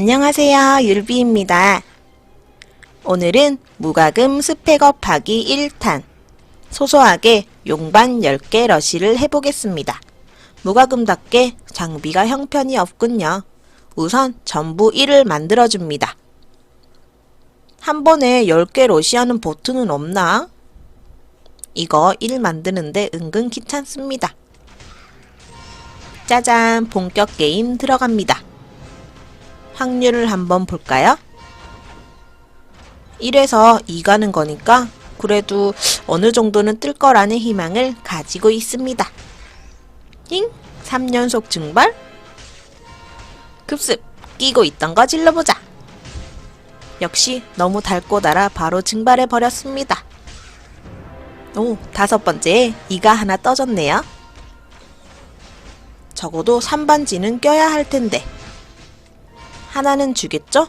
안녕하세요. 율비입니다. 오늘은 무과금 스펙업 하기 1탄 소소하게 용반 10개 러시를 해보겠습니다. 무과금답게 장비가 형편이 없군요. 우선 전부 1을 만들어줍니다. 한 번에 10개 러시하는 보트는 없나? 이거 1 만드는데 은근 귀찮습니다. 짜잔, 본격 게임 들어갑니다. 확률을 한번 볼까요? 1에서 2 가는 거니까 그래도 어느 정도는 뜰 거라는 희망을 가지고 있습니다. 힝! 3연속 증발? 급습! 끼고 있던 거 질러보자! 역시 너무 달고 달아 바로 증발해 버렸습니다. 오, 다섯 번째에 2가 하나 떠졌네요. 적어도 3반지는 껴야 할 텐데. 하나는 주겠죠?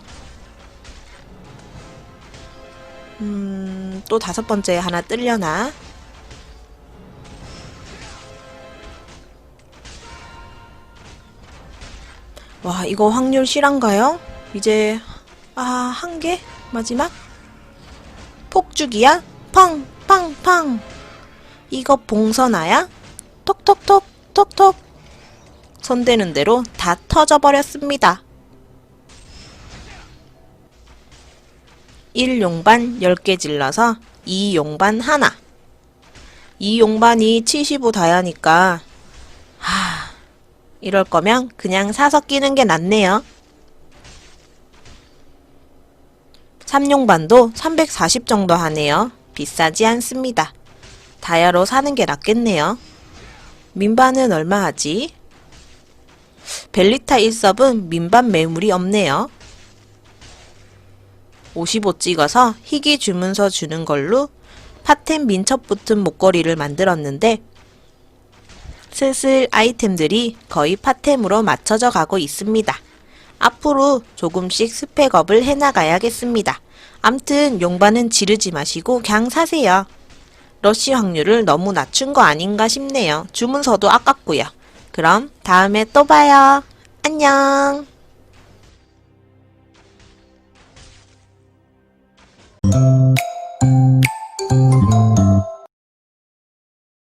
음, 또 다섯 번째 하나 뜰려나? 와, 이거 확률 실한가요? 이제, 아, 한 개? 마지막? 폭죽이야? 팡, 팡, 팡. 이거 봉선아야? 톡톡톡, 톡톡. 손대는 대로 다 터져버렸습니다. 1용반 10개 질러서 2용반 하나. 2용반이 75 다야니까 하, 이럴 거면 그냥 사서 끼는 게 낫네요. 3용반도 340 정도 하네요. 비싸지 않습니다. 다이아로 사는 게 낫겠네요. 민반은 얼마 하지? 벨리타 1섭은 민반 매물이 없네요. 55 찍어서 희귀 주문서 주는 걸로 파템 민첩 붙은 목걸이를 만들었는데 슬슬 아이템들이 거의 파템으로 맞춰져 가고 있습니다. 앞으로 조금씩 스펙업을 해나가야겠습니다. 암튼 용반은 지르지 마시고 그냥 사세요. 러시 확률을 너무 낮춘 거 아닌가 싶네요. 주문서도 아깝고요. 그럼 다음에 또 봐요. 안녕.